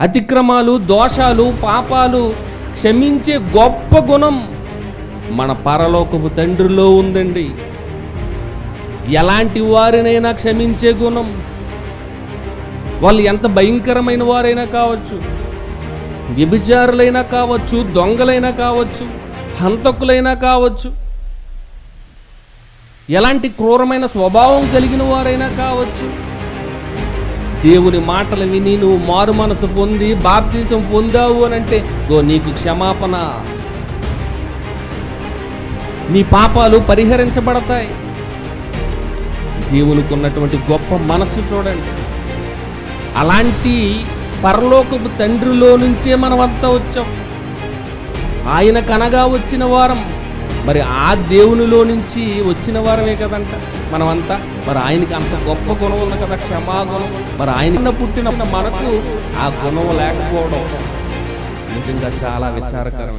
అతిక్రమాలు దోషాలు పాపాలు క్షమించే గొప్ప గుణం మన పరలోకపు తండ్రిలో ఉందండి. ఎలాంటి వారినైనా క్షమించే గుణం. వాళ్ళు ఎంత భయంకరమైన వారైనా కావచ్చు వ్యభిచారులైనా కావచ్చు దొంగలైనా కావచ్చు హంతకులైనా కావచ్చు ఎలాంటి క్రూరమైన స్వభావం కలిగిన వారైనా కావచ్చు దేవుని మాటలు విని నువ్వు మారు మనసు పొంది బాప్తీసం పొందావు అని అంటే గో నీకు క్షమాపణ. నీ పాపాలు పరిహరించబడతాయి. దేవునికి ఉన్నటువంటి గొప్ప మనస్సు చూడండి. అలాంటి పరలోకపు తండ్రిలో నుంచే మనమంతా వచ్చాం. ఆయన కనగా వచ్చిన వారం మరి ఆ దేవునిలో నుంచి వచ్చిన వారమే కదంట మనమంతా. మరి ఆయనకి అంత గొప్ప గుణం ఉంది కదా క్షమాగుణం. మరి ఆయన పుట్టిన మనకు ఆ గుణం లేకపోవడం నిజంగా చాలా విచారకరమైన